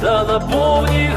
та наповнює.